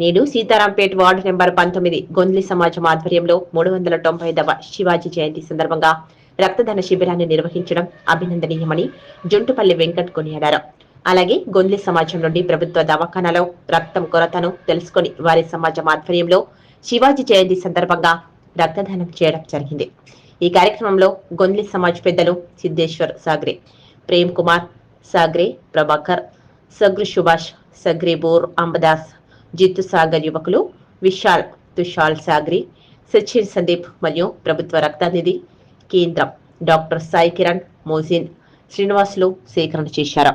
నేడు సీతారాంపేట్ ward number పంతొమ్మిది గొంద్లి సమాజం ఆధ్వర్యంలో మూడు వందల తొంభై దవ శివాజీ జయంతి సందర్భంగా రక్తదాన శిబిరాన్ని నిర్వహించడం అభినందనీయమని జుంటుపల్లి వెంకట్ కొనియాడారు. అలాగే గొంద్లి సమాజం నుండి ప్రభుత్వ దవాఖానాలో రక్తం కొరతను తెలుసుకొని వారి సమాజం ఆధ్వర్యంలో శివాజీ జయంతి సందర్భంగా రక్తదానం చేయడం జరిగింది. ఈ కార్యక్రమంలో గొంద్లి సమాజ్ పెద్దలు సిద్ధేశ్వర్ సాగ్రే ప్రేమ్ కుమార్ సాగ్రే ప్రభాకర్ సగ్రు సుభాష్ సగ్రే బోర్ అంబదాస్ జిత్తు సాగర్ యువకులు విశాల్ తుషాల్ సాగ్రి సచిన్ సందీప్ మరియు ప్రభుత్వ రక్తనిధి కేంద్రం. డాక్టర్ సాయి కిరణ్ మోసిన్ శ్రీనివాసులు సేకరణ చేశారు.